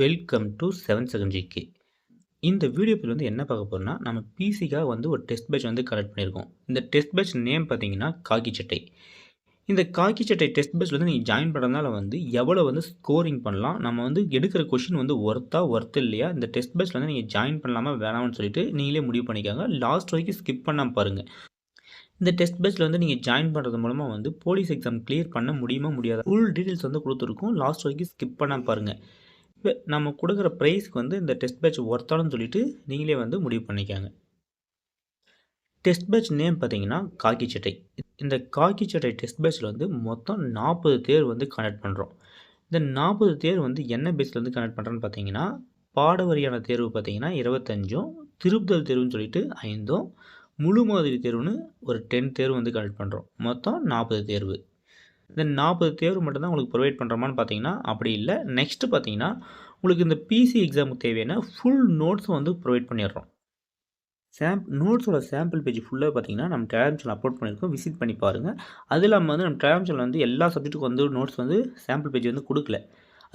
Welcome to seven second GK இந்த video பேர் வந்து என்ன பார்க்க போகிறோம்னா நம்ம பிசிக்காக வந்து ஒரு டெஸ்ட் பேட்ச் வந்து கலெக்ட் பண்ணியிருக்கோம். இந்த டெஸ்ட் பேட்ச் நேம் பார்த்தீங்கன்னா காக்கி சட்டை. இந்த காக்கி சட்டை டெஸ்ட் பேட்ச் வந்து நீங்கள் ஜாயின் பண்ணுறதுனால வந்து எவ்வளோ வந்து ஸ்கோரிங் பண்ணலாம் நம்ம வந்து எடுக்கிற கொஷின் வந்து ஒர்த்தா ஒர்த் இல்லையா இந்த டெஸ்ட் பேட்ச் வந்து நீங்கள் ஜாயின் பண்ணலாமா வேணாம்னு சொல்லிட்டு நீங்களே முடிவு பண்ணிக்காங்க. லாஸ்ட் வரைக்கும் ஸ்கிப் பண்ணாமல் பாருங்கள் இந்த டெஸ்ட் பேட்சில் வந்து நீங்கள் ஜாயின் பண்ணுறது மூலமாக வந்து போலீஸ் எக்ஸாம் கிளியர் பண்ண முடியுமா முடியாது ஃபுல் டீட்டெயில்ஸ் வந்து கொடுத்துருக்கோம். லாஸ்ட் வரைக்கும் ஸ்கிப் பண்ணாமல் பாருங்கள் இப்போ நம்ம கொடுக்குற ப்ரைஸ்க்கு வந்து இந்த டெஸ்ட் பேட்ச் ஒர்த்தானு சொல்லிட்டு நீங்களே வந்து முடிவு பண்ணிக்காங்க. டெஸ்ட் பேட்ச் நேம் பார்த்தீங்கன்னா காக்கி சட்டை. இந்த காக்கி சட்டை டெஸ்ட் பேட்சில் வந்து மொத்தம் நாற்பது தேர் வந்து கனெக்ட் பண்ணுறோம் இந்த நாற்பது தேர் வந்து என்ன பேஸில் வந்து கனெக்ட் பண்ணுறோன்னு பார்த்தீங்கன்னா பாடவரியான தேர்வு பார்த்தீங்கன்னா இருபத்தஞ்சும் திருப்புதல் தேர்வுன்னு சொல்லிட்டு ஐந்தும் முழு மாதிரி தேர்வுன்னு ஒரு டென் தேர்வு வந்து கனெக்ட் பண்ணுறோம் மொத்தம் நாற்பது தேர்வு. இந்த நாற்பது தேர்வு மட்டும்தான் உங்களுக்கு ப்ரொவைட் பண்ணுறோமான்னு பார்த்தீங்கன்னா அப்படி இல்லை. நெக்ஸ்ட்டு பார்த்தீங்கன்னா உங்களுக்கு இந்த பிசி எக்ஸாமுக்கு தேவையான ஃபுல் நோட்ஸும் வந்து ப்ரொவைட் பண்ணிடுறோம். சாம் நோட்ஸோட சாம்பிள் பேஜ் ஃபுல்லாக பார்த்தீங்கன்னா நம்ம டெலாம் அப்லோட் பண்ணியிருக்கோம். விசிட் பண்ணி பாருங்கள் அது இல்லாமல் வந்து நம்ம டெலாம் வந்து எல்லா சப்ஜெக்ட்டுக்கும் வந்து நோட்ஸ் வந்து சாம்பிள் பேஜ் வந்து கொடுக்கல.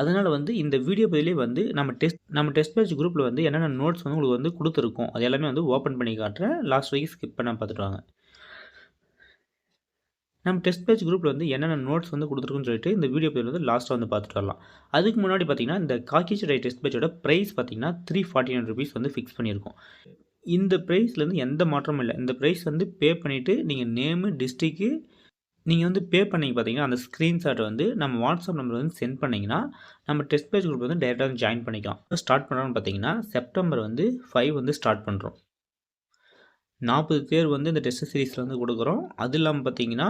அதனால் வந்து இந்த வீடியோ பதிலே வந்து நம்ம டெஸ்ட் நம்ம டெஸ்ட் பேஜ் குரூப்பில் வந்து என்னென்ன நோட்ஸ் வந்து உங்களுக்கு வந்து கொடுத்துருக்கோம் அது எல்லாமே வந்து ஓப்பன் பண்ணி காட்டுறேன். லாஸ்ட் வரைக்கும் ஸ்கிப் பண்ண பார்த்துட்டு வாங்க நம்ம டெஸ்ட் பேஜ் குரூப்பில் வந்து என்னென்ன நோட்ஸ் வந்து கொடுத்துருக்குன்னு சொல்லிட்டு இந்த வீடியோ பேர் வந்து லாஸ்ட்டாக வந்து பார்த்துட்டு வரலாம். அதுக்கு முன்னாடி பார்த்தீங்கன்னா இந்த காக்கி டெஸ்ட் பேஜோட ப்ரைஸ் பார்த்தீங்கன்னா த்ரீ ஃபார்ட்டி நைன் ருபீஸ் வந்து ஃபிக்ஸ் பண்ணியிருக்கோம். இந்த ப்ரைஸ்லேருந்து எந்த மாற்றமும் இல்லை. இந்த ப்ரைஸ் வந்து பே பண்ணிவிட்டு நீங்கள் நேமு டிஸ்ட்ரிக்கு நீங்கள் வந்து பே பண்ணிங்க பார்த்தீங்கன்னா அந்த ஸ்க்ரீன்ஷாட் வந்து நம்ம வாட்ஸ்அப் நம்பர் வந்து சென்ட் பண்ணிங்கன்னா நம்ம டெஸ்ட் பேஜ் குரூப் வந்து டேரெக்டாக வந்து ஜாயின் பண்ணிக்கலாம். ஸ்டார்ட் பண்ணுறோம்னு பார்த்தீங்கன்னா செப்டம்பர் வந்து ஃபைவ் வந்து ஸ்டார்ட் பண்ணுறோம் நாற்பது பேர் வந்து இந்த டெஸ்ட் சீரீஸில் வந்து கொடுக்குறோம். அது இல்லாமல் பார்த்தீங்கன்னா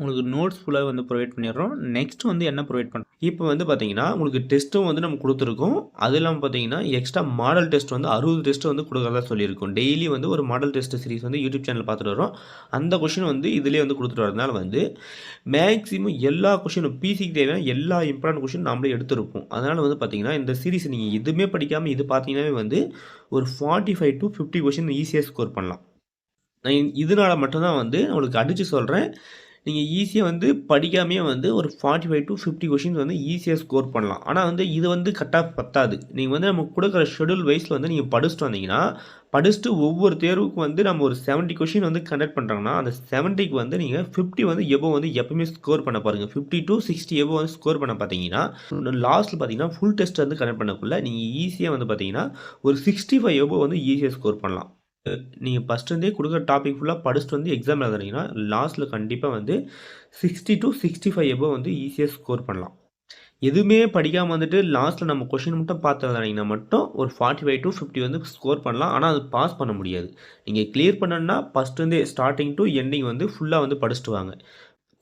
உங்களுக்கு நோட்ஸ் ஃபுல்லாக வந்து ப்ரொவைட் பண்ணிடுறோம். நெக்ஸ்ட் வந்து என்ன ப்ரொவைட் பண்ணுறோம் இப்போ வந்து பார்த்தீங்கன்னா உங்களுக்கு டெஸ்ட்டும் வந்து நம்ம கொடுத்துருக்கோம். அது இல்லாமல் பார்த்தீங்கன்னா எக்ஸ்ட்ரா மாடல் டெஸ்ட் வந்து அறுபது டெஸ்ட் வந்து கொடுக்குறதா சொல்லியிருக்கோம். டெய்லி வந்து ஒரு மாடல் டெஸ்ட் சீரிஸ் வந்து யூடியூப் சேனல் பார்த்துட்டு வரோம் அந்த கொஷின் வந்து இதிலே வந்து கொடுத்துட்டு வரதுனால வந்து மேக்ஸிமம் எல்லா கொஷினும் பிசிக்கு தேவையான எல்லா இம்பார்ட்டன்ட் கொஷின் நம்மளே எடுத்துருப்போம். அதனால் வந்து பார்த்தீங்கன்னா இந்த சீரிஸ் நீங்கள் எதுவுமே படிக்காமல் இது பார்த்தீங்கன்னாவே வந்து ஒரு forty five to fifty question ஈஸியாக ஸ்கோர் பண்ணலாம். நான் இதனால மட்டும்தான் வந்து உங்களுக்கு அடித்து சொல்கிறேன் நீங்கள் ஈஸியாக வந்து படிக்காமையே வந்து ஒரு forty five to fifty questions வந்து ஈஸியாக ஸ்கோர் பண்ணலாம். ஆனால் வந்து இது வந்து கட்டாக பத்தாது. நீங்கள் வந்து நம்ம கொடுக்குற ஷெடியூல் வைஸில் வந்து நீங்கள் படிச்சுட்டு வந்தீங்கன்னா படிச்சுட்டு ஒவ்வொரு தேர்வுக்கும் வந்து நம்ம ஒரு செவன்ட்டி கொஷின் வந்து கண்டக்ட் பண்ணுறாங்கன்னா அந்த செவன்ட்டிக்கு வந்து நீங்கள் ஃபிஃப்டி வந்து எபோ வந்து எப்பவுமே ஸ்கோர் பண்ண பாருங்கள் ஃபிஃப்டி டு சிக்ஸ்டி எபோ வந்து ஸ்கோர் பண்ண பார்த்தீங்கன்னா லாஸ்ட்டில் பார்த்தீங்கன்னா ஃபுல் டெஸ்ட் வந்து கனெக்ட் பண்ணக்குள்ள நீங்கள் ஈஸியாக வந்து பார்த்தீங்கன்னா ஒரு சிக்ஸ்டி ஃபைவ் எபோ வந்து ஈஸியாக ஸ்கோர் பண்ணலாம். நீங்கள் ஃபஸ்ட்டு கொடுக்குற டாபிக் ஃபுல்லாக படிச்சுட்டு வந்து எக்ஸாம் எழுதுறீங்கன்னா லாஸ்ட்டில் கண்டிப்பாக வந்து sixty to sixty five above வந்து ஈஸியாக ஸ்கோர் பண்ணலாம். எதுவுமே படிக்காமல் வந்துட்டு லாஸ்ட்டில் நம்ம கொஷின் மட்டும் பார்த்துருந்தீங்கன்னா மட்டும் ஒரு ஃபார்ட்டி ஃபைவ் டு ஃபிஃப்டி வந்து ஸ்கோர் பண்ணலாம். ஆனால் அது பாஸ் பண்ண முடியாது. நீங்கள் கிளியர் பண்ணணுன்னா ஃபஸ்ட்டு ஸ்டார்டிங் டு எண்டிங் வந்து ஃபுல்லாக வந்து படிச்சுட்டு வாங்க.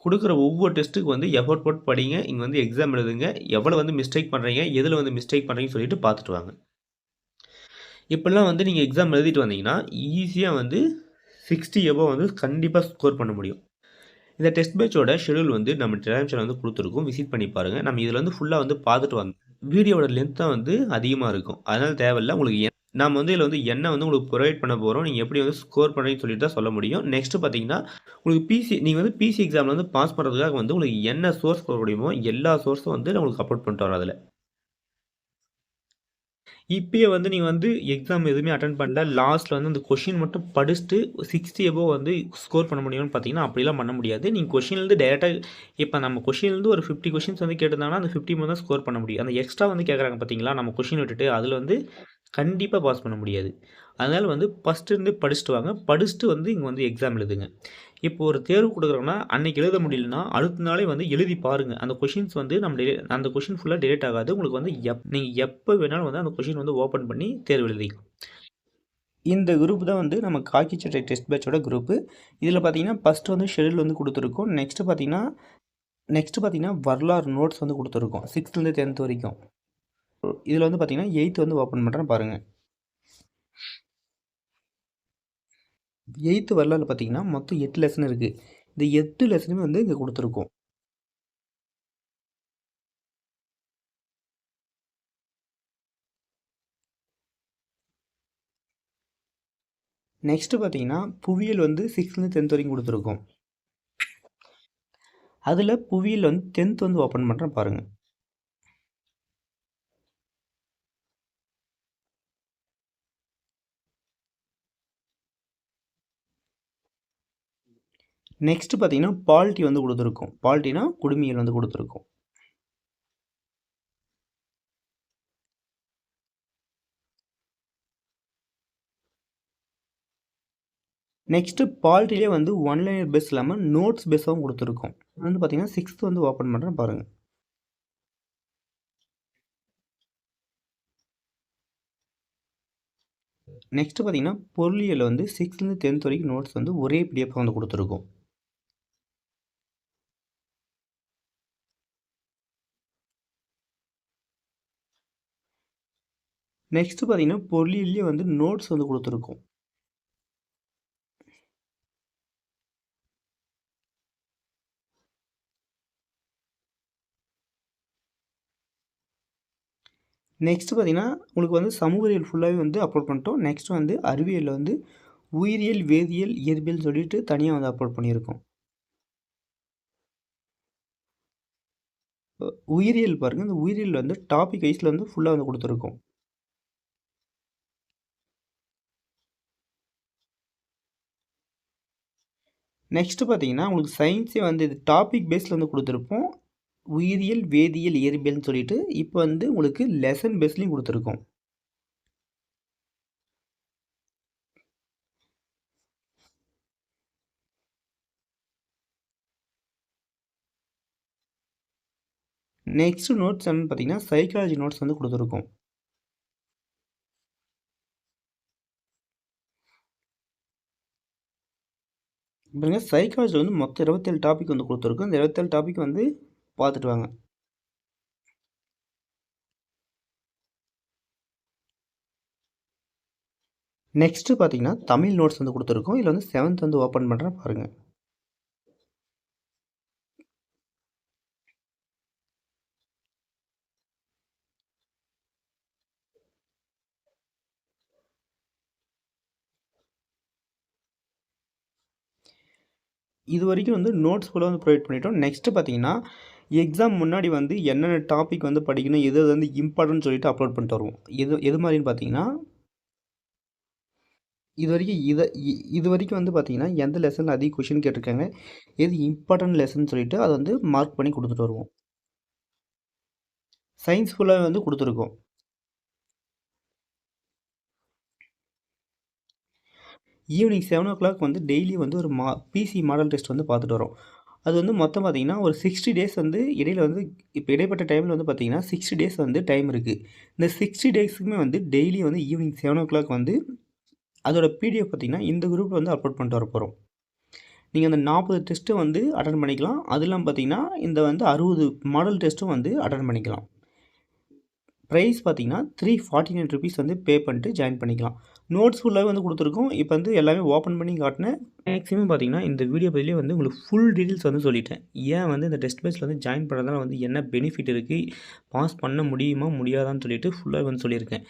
கொடுக்குற ஒவ்வொரு டெஸ்ட்டுக்கு வந்து எஃபோர்ட் போட்டு படிங்க. இங்கே வந்து எக்ஸாம் எழுதுங்க. எவ்வளோ வந்து மிஸ்டேக் பண்ணுறீங்க எதில் வந்து மிஸ்டேக் பண்ணுறீங்கன்னு சொல்லிட்டு பார்த்துட்டு வாங்க. இப்போல்லாம் வந்து நீங்கள் எக்ஸாம் எழுதிட்டு வந்தீங்கன்னா ஈஸியாக வந்து சிக்ஸ்டி எபோ வந்து கண்டிப்பாக ஸ்கோர் பண்ண முடியும். இந்த டெஸ்ட் பேட்சோட ஷெடியூல் வந்து நம்ம டெலாம் வந்து கொடுத்துருக்கோம். விசிட் பண்ணி பாருங்கள் நம்ம இதில் வந்து ஃபுல்லாக வந்து பார்த்துட்டு வந்தோம். வீடியோட லென்த் தான் வந்து அதிகமாக இருக்கும். அதனால் தேவையில்லை. உங்களுக்கு நாம் வந்து இதில் வந்து என்ன வந்து உங்களுக்கு ப்ரொவைட் பண்ண போகிறோம் நீங்கள் எப்படி வந்து ஸ்கோர் பண்ணுறீங்கன்னு சொல்லிட்டு தான் சொல்ல முடியும். நெக்ஸ்ட்டு பார்த்தீங்கன்னா உங்களுக்கு பிசி நீங்கள் வந்து பிசி எக்ஸாமில் வந்து பாஸ் பண்ணுறதுக்காக வந்து உங்களுக்கு என்ன சோர்ஸ் போட முடியுமோ எல்லா சோர்ஸும் வந்து உங்களுக்கு அப்லோட் பண்ணிட்டு வரோம் அதில். இப்போயே வந்து நீங்கள் வந்து எக்ஸாம் எதுவுமே அட்டன் பண்ணல. லாஸ்ட்டில் வந்து அந்த கொஷின் மட்டும் படிச்சுட்டு சிக்ஸ்டி எபோ வந்து ஸ்கோர் பண்ண முடியும்னு பார்த்தீங்கன்னா அப்படிலாம் பண்ண முடியாது. நீங்கள் கொஷின்லேருந்து டேரெக்டாக இப்போ நம்ம கொஷின்லேருந்து ஒரு ஃபிஃப்டி கொஷின்ஸ் வந்து கேட்டிருந்தாங்கன்னா அந்த ஃபிஃப்டி மட்டும் தான் ஸ்கோர் பண்ண முடியும். அந்த எக்ஸ்ட்ரா வந்து கேட்குறாங்க பார்த்தீங்களா நம்ம கொஷின் விட்டுட்டு அதில் வந்து கண்டிப்பாக பாஸ் பண்ண முடியாது. அதனால் வந்து ஃபஸ்ட்டுருந்து படிச்சுட்டு வாங்க. படிச்சுட்டு வந்து இங்கே வந்து எக்ஸாம் எழுதுங்க. இப்போ ஒரு தேர்வு கொடுக்குறோன்னா அன்றைக்கி எழுத முடியலன்னா அடுத்த நாளே வந்து எழுதி பாருங்கள் அந்த கொஷின்ஸ் வந்து நம்ம டெலி அந்த கொஷின் ஃபுல்லாக டெலிட் ஆகாது. உங்களுக்கு வந்து எப் நீங்கள் எப்போ வேணாலும் வந்து அந்த கொஷின் வந்து ஓப்பன் பண்ணி தேர்வு எழுதிக்கும் இந்த குரூப் தான் வந்து நம்ம காக்கி சட்டை டெஸ்ட் பேட்சோட குரூப்பு இதில் பார்த்தீங்கன்னா ஃபஸ்ட்டு வந்து ஷெடியூல் வந்து கொடுத்துருக்கோம். நெக்ஸ்ட்டு பார்த்தீங்கன்னா நெக்ஸ்ட்டு பார்த்தீங்கன்னா வரலாறு நோட்ஸ் வந்து கொடுத்துருக்கோம். சிக்ஸ்த்துலேருந்து டென்த் வரைக்கும். இதில் வந்து பார்த்தீங்கன்னா எயித்து வந்து ஓப்பன் பண்ணுறேன் பாருங்கள் எயித்து வரலாறு பார்த்தீங்கன்னா மொத்தம் எட்டு லெசன் இருக்குது இந்த எட்டு லெசனுமே வந்து இங்கே கொடுத்துருக்கோம். நெக்ஸ்ட்டு பார்த்தீங்கன்னா புவியியல் வந்து சிக்ஸ்த்லேருந்து டென்த் வரைக்கும் கொடுத்துருக்கோம். அதில் புவியியல் வந்து டென்த் வந்து ஓப்பன் பண்ணுறேன் பாருங்கள் நெக்ஸ்ட்டு பார்த்தீங்கன்னா பால்ட்டி வந்து கொடுத்துருக்கோம். பால்ட்டினா குடுமியல் வந்து கொடுத்துருக்கோம். நெக்ஸ்ட்டு பால்ட்டிலே வந்து ஒன்லைனர் பெஸ் இல்லாமல் நோட்ஸ் பெஸ்ஸாகவும் கொடுத்துருக்கோம். வந்து பார்த்தீங்கன்னா சிக்ஸ்த்து வந்து ஓப்பன் பண்ணுறேன் பாருங்கள் நெக்ஸ்ட்டு பார்த்தீங்கன்னா பொருளியல் வந்து சிக்ஸ்த்லேருந்து டென்த் வரைக்கும் நோட்ஸ் வந்து ஒரே பிடிஎஃப் வந்து கொடுத்துருக்கோம். நெக்ஸ்ட்டு பார்த்தீங்கன்னா பொருளியல்லே வந்து நோட்ஸ் வந்து கொடுத்துருக்கோம். நெக்ஸ்ட்டு பார்த்தீங்கன்னா உங்களுக்கு வந்து சமூகவியல் ஃபுல்லாகவே வந்து அப்லோட் பண்ணிட்டோம். நெக்ஸ்ட் வந்து அறிவியலில் வந்து உயிரியல் வேதியியல் இயற்பியல் சொல்லிட்டு தனியாக வந்து அப்லோட் பண்ணியிருக்கோம். உயிரியல் பாருங்கள் இந்த உயிரியல் வந்து டாபிக் வைஸில் வந்து ஃபுல்லாக வந்து கொடுத்துருக்கோம். நெக்ஸ்ட்டு பார்த்தீங்கன்னா உங்களுக்கு சயின்ஸே வந்து இது டாபிக் பேஸில் வந்து கொடுத்துருப்போம். உயிரியல் வேதியியல் இயற்பியல்னு சொல்லிட்டு இப்போ வந்து உங்களுக்கு லெசன் பேஸ்லையும் கொடுத்துருக்கோம். நெக்ஸ்ட் நோட்ஸ் வந்து பார்த்தீங்கன்னா சைக்காலஜி நோட்ஸ் வந்து கொடுத்துருக்கோம். பாருங்கள் சைக்காலஜியில் வந்து மொத்தம் இருபத்தேழு டாபிக் வந்து கொடுத்துருக்கோம் இந்த இருபத்தேழு டாபிக் வந்து பார்த்துட்டு வாங்க. நெக்ஸ்ட்டு பார்த்தீங்கன்னா தமிழ் நோட்ஸ் வந்து கொடுத்துருக்கோம். இதில் வந்து செவன்த் வந்து ஓப்பன் பண்ணுறேன் பாருங்கள் இது வரைக்கும் வந்து நோட்ஸ் கூட வந்து ப்ரொவைட் பண்ணிட்டோம். நெக்ஸ்ட்டு பார்த்தீங்கன்னா எக்ஸாம் முன்னாடி வந்து என்னென்ன டாபிக் வந்து படிக்கணும் எது எது வந்து இம்பார்ட்டன்ட் சொல்லிட்டு அப்லோட் பண்ணிட்டு வருவோம். எது எது மாதிரின்னு பார்த்தீங்கன்னா இது வரைக்கும் இதை இது வரைக்கும் வந்து பார்த்தீங்கன்னா எந்த லெசனில் அதிக கொஷின் கேட்டிருக்காங்க எது இம்பார்ட்டன்ட் லெசன் சொல்லிட்டு அதை வந்து மார்க் பண்ணி கொடுத்துட்டு வருவோம். சயின்ஸ் ஃபுல்லாக வந்து கொடுத்துருக்கோம். ஈவினிங் செவன் ஓ கிளாக் வந்து டெய்லி வந்து ஒரு மா பிசி மாடல் டெஸ்ட் வந்து பார்த்துட்டு வரோம். அது வந்து மொத்தம் பார்த்திங்கன்னா ஒரு சிக்ஸ்டி டேஸ் வந்து இடையில் வந்து இப்போ இடைப்பட்ட டைமில் வந்து பார்த்திங்கன்னா சிக்ஸ்டி டேஸ் வந்து டைம் இருக்குது இந்த சிக்ஸ்டி டேஸுக்குமே வந்து டெய்லி வந்து ஈவினிங் செவன் ஓ கிளாக் வந்து அதோட பிடிஎஃப் பார்த்திங்கன்னா இந்த குரூப்பில் வந்து அப்லோட் பண்ணிட்டு வர போகிறோம் நீங்கள் அந்த நாற்பது டெஸ்ட்டு வந்து அட்டன் பண்ணிக்கலாம். அது இல்லாமல் பார்த்திங்கன்னா இந்த வந்து அறுபது மாடல் டெஸ்ட்டும் வந்து அட்டன் பண்ணிக்கலாம். ப்ரைஸ் பார்த்தீங்கன்னா த்ரீ ஃபார்ட்டி நைன் ருபீஸ் வந்து பே பண்ணிட்டு ஜாயின் பண்ணிக்கலாம். நோட்ஸ் ஃபுல்லாகவே வந்து கொடுத்துருக்கோம். இப்போ வந்து எல்லாமே ஓப்பன் பண்ணி காட்டினேன். மேக்ஸிமம் பார்த்தீங்கன்னா இந்த வீடியோ பதிலே வந்து உங்களுக்கு ஃபுல் டீட்டெயில்ஸ் வந்து சொல்லிட்டேன். ஏன் வந்து இந்த டெஸ்ட் பேஸில் வந்து ஜாயின் பண்ணுறதுனால வந்து என்ன பெனிஃபிட் இருக்குது பாஸ் பண்ண முடியுமா முடியாதான்னு சொல்லிட்டு ஃபுல்லாக வந்து சொல்லியிருக்கேன்.